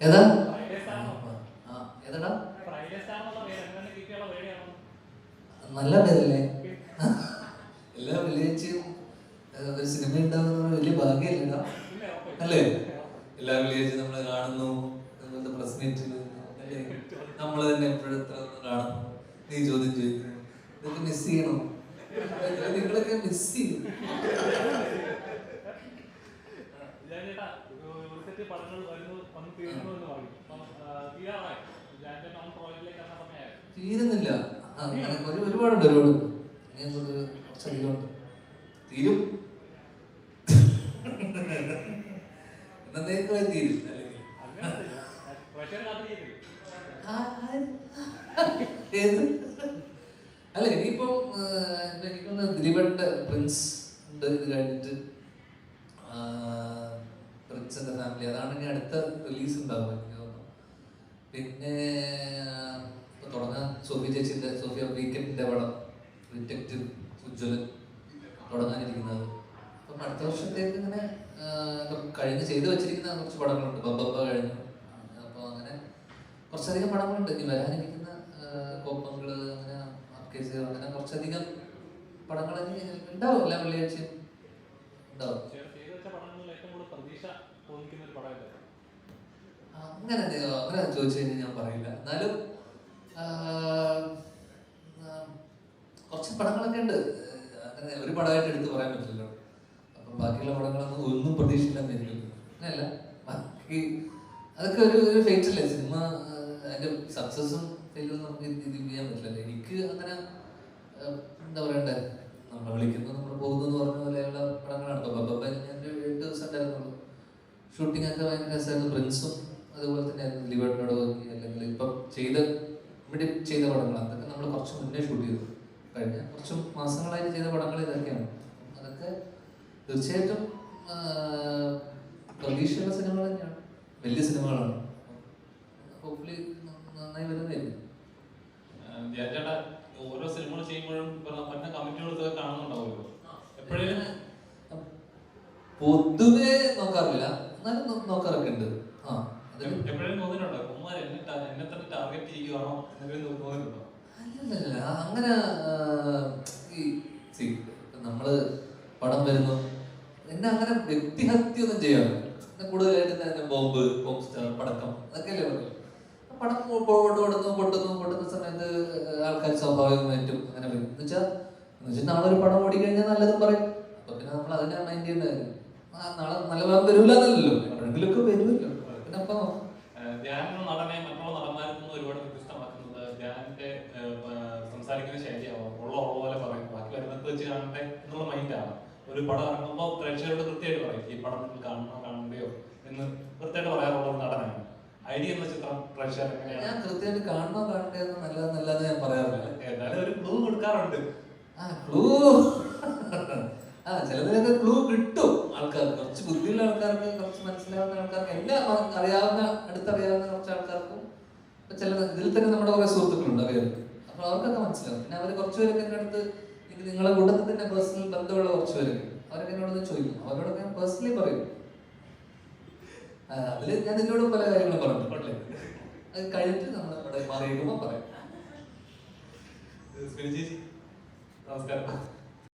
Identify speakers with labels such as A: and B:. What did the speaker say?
A: ഏതാ? ഏതാടാ നല്ല പേരല്ലേ? എല്ലാ വില്ലേജും ഒരു സിനിമ ഉണ്ടാകുന്ന വലിയ
B: ഭാഗ്യമല്ല
A: അല്ലേ? എല്ലാ വില്ലേജും നമ്മൾ കാണുന്നു അതുപോലത്തെ പ്രസ് മീറ്റിൽ നമ്മൾ തന്നെ എപ്പോഴും കാണുന്നു നീ ചോദ്യം ചോദിക്കുന്നു ഇതൊക്കെ മിസ് ചെയ്യണം? നിങ്ങളൊക്കെ മിസ് ചെയ്യും.
B: ഞാൻ ചേട്ടാ ഒരു സെറ്റ് പടങ്ങൾ വരുന്നു വന്ന് തീർന്നു എന്ന് ആ, തീരാറായി. ഞാൻ നോൺ പ്രോജക്റ്റിലേക്ക് എന്ന സമയമായി.
A: തീരുന്നില്ല. ഒരു ഒരുപാടുണ്ട് ഒരുപാട് ഒരു തീരും. എന്നത്തേക്കുമായി തീരും. ഏത്? അല്ല ഇനിയിപ്പം എനിക്കൊന്ന് ദിലീപന്റെ പ്രിൻസ് ഉണ്ട് ഇത് കഴിഞ്ഞിട്ട്. പ്രിൻസിന്റെ ഫാമിലി അതാണ് ഇനി അടുത്ത റിലീസ് ഉണ്ടാവും എനിക്ക് തോന്നുന്നു. പിന്നെ തുടങ്ങാൻ സോഫി ചേച്ചിന്റെ സോഫിയ വീക്കെൻഡിന്റെ പടം ഡിറ്റക്റ്റീവ് ഉജ്ജ്വലൻ തുടങ്ങാനിരിക്കുന്നത്. അപ്പം അടുത്ത വർഷത്തേക്ക് ഇങ്ങനെ കഴിഞ്ഞ് ചെയ്തു വെച്ചിരിക്കുന്ന കുറച്ച് പടങ്ങളുണ്ട്. ബബ്ബ കഴിഞ്ഞു. അപ്പോൾ അങ്ങനെ കുറച്ചധികം പടങ്ങളുണ്ട്. ഇനി വരാനിരിക്കുന്ന കോപ്പങ്ങൾ അങ്ങനെ അപ്കേസ് അങ്ങനെ കുറച്ചധികം പടങ്ങൾ ഇനി ഉണ്ടാവും. എല്ലാ വെള്ളിയാഴ്ചയും ഉണ്ടാവും.
B: പ്രതീക്ഷ തോന്നിക്കുന്ന ഒരു
A: അങ്ങനെ അങ്ങനെ ചോദിച്ചു കഴിഞ്ഞാൽ ഞാൻ പറയില്ല. എന്നാലും കുറച്ച് പടങ്ങളൊക്കെ ഉണ്ട്. അങ്ങനെ ഒരു പടമായിട്ട് എടുത്ത് പറയാൻ പറ്റില്ലല്ലോ. അപ്പം ബാക്കിയുള്ള പടങ്ങളൊന്നും ഒന്നും പ്രതീക്ഷിച്ചില്ലെന്നിരിക്കും അങ്ങനെയല്ല. ബാക്കി അതൊക്കെ ഒരു ഒരു ഫേറ്റ് അല്ലേ സിനിമ ആഹ്, അതിന്റെ സക്സസും ഫെയിലും നമുക്ക് ഇത് ചെയ്യാൻ പറ്റില്ല എനിക്ക് അങ്ങനെ എന്താ പറയണ്ടേ? നമ്മൾ വിളിക്കുന്നു നമ്മൾ പോകുന്നു എന്ന് പറഞ്ഞ പോലെയുള്ള പടങ്ങളാണ്. ഇപ്പൊ ഞാൻ ഷൂട്ടിംഗ് ഒക്കെ ഭയങ്കര രസമായിരുന്നു. പ്രിൻസും അതുപോലെ തന്നെ ലിബർട്ടിനോട് നോക്കി അല്ലെങ്കിൽ ഇപ്പം ചെയ്ത ഇവിടെ ചെയ്ത പടങ്ങൾ. അതൊക്കെ നമ്മൾ കുറച്ച് മുന്നേ ഷൂട്ട് ചെയ്തു. കഴിഞ്ഞ കുറച്ച് മാസങ്ങളായിട്ട് ചെയ്ത പടങ്ങൾ ഇതൊക്കെയാണ്. അതൊക്കെ തീർച്ചയായിട്ടും പ്രതീക്ഷയുള്ള സിനിമകൾ തന്നെയാണ്. വലിയ സിനിമകളാണ്. ഹോപ്പ്ഫുള്ളി നന്നായി വരുന്നതായിരിക്കും.
C: ഓരോ സിനിമകൾ ചെയ്യുമ്പോഴും കമ്മിറ്റികളൊക്കെ കാണുന്നുണ്ടാവുമല്ലോ. എപ്പോഴും
A: പൊതുവേ നോക്കാറില്ല എന്നാലും നോക്കാറൊക്കെ ഉണ്ട് ആ
C: എപ്പോഴും തോന്നിയിട്ടുണ്ടോ? ഉമ്മ എന്നെ തന്നെ ടാർഗറ്റ് ചെയ്യുകയാണോ എന്നൊക്കെ തോന്നിയിട്ടുണ്ടോ?
A: അല്ലല്ല അങ്ങനെ ഈ നമ്മൾ പടം വരുന്നു. എന്നെ അങ്ങനെ വ്യക്തിഹത്യ ഒന്നും എന്നെ കൂടുതലായിട്ട് തന്നെ ബോംബ് ബോംബ് സ്റ്റാർ പടക്കം അതൊക്കെയല്ലേ പറഞ്ഞു പടം കൊ- കൊ- കൊടുന്നു പൊട്ടുന്നു പൊട്ടുന്ന സമയത്ത് ആൾക്കാർ സ്വാഭാവികമായിട്ടും അങ്ങനെ വരും. എന്ന് വെച്ചാൽ എന്ന് വെച്ചാൽ നാളെ ഒരു പടം ഓടിക്കഴിഞ്ഞാൽ നല്ലതും പറയും. അപ്പൊ പിന്നെ നമ്മൾ അതിനെ മൈൻഡ് ചെയ്യേണ്ട കാര്യം. ആ നാളെ നല്ല ഭാഗം വരൂലെന്നല്ലോ എന്നല്ലല്ലോ എപ്പോഴെങ്കിലുമൊക്കെ വരുമല്ലോ. പിന്നെ അപ്പൊ?
C: ധ്യാൻ നടനെ മറ്റുള്ള നടന്മാരിൽ നിന്ന് ഒരുപാട് വ്യത്യസ്തമാക്കുന്നത് ധ്യാനിന്റെ സംസാരിക്കുന്ന ശൈലിയാവും. ഉള്ള ഉള്ള പോലെ പറയും. ബാക്കി വരുന്നത് വെച്ച് കാണട്ടെ എന്നുള്ള മൈൻഡാണ് ഒരു പടം ഇറങ്ങുമ്പോൾ പ്രേക്ഷകരോട് കൃത്യമായിട്ട് പറയും. ഈ പടം നിങ്ങൾ കാണണോ കാണണ്ടയോ എന്ന് കൃത്യമായിട്ട് പറയാറുള്ള ഒരു നടനാണ്. ഐഡിയ എന്ന ചിത്രം പ്രേക്ഷകർ
A: ഞാൻ കൃത്യമായിട്ട് കാണണോ കാണണ്ടേ എന്ന് നല്ലത് നല്ലത് ഞാൻ പറയാറില്ല.
C: എന്നാലും ഒരു ക്ലൂ കൊടുക്കാറുണ്ട്.
A: ആ ക്ലൂ ആ ചിലതിനൊക്കെ ക്ലൂ കിട്ടും ആൾക്കാർക്ക് കുറച്ച് ബുദ്ധിയുള്ള ആൾക്കാർക്ക് കുറച്ച് മനസ്സിലാവുന്ന ആൾക്കാർക്ക് എന്നെ അറിയാവുന്ന അടുത്തറിയാവുന്ന കുറച്ച് ആൾക്കാർക്കും ഇപ്പൊ ചില ഇതിൽ തന്നെ നമ്മുടെ കുറെ സുഹൃത്തുക്കളുണ്ട് അവർക്ക് അപ്പൊ അവർക്കൊക്കെ മനസ്സിലാവും. പിന്നെ അവർ കുറച്ച് പേരൊക്കെ എന്റെ അടുത്ത് നിങ്ങളെ കൂട്ടത്തിൽ തന്നെ പേഴ്സണൽ ബന്ധമുള്ള കുറച്ച് പേരൊക്കെ അവരൊക്കെ എന്നോട് ചോദിക്കും. അവരോടൊക്കെ ഞാൻ പേഴ്സണലി പറയും. അതിൽ ഞാൻ നിന്നോടും പല കാര്യങ്ങളും പറഞ്ഞിട്ടുണ്ട്. അത് കഴിഞ്ഞിട്ട് നമ്മൾ അവിടെ മാറിയിരിക്കുമ്പോൾ പറയാം.
C: നമസ്കാരം.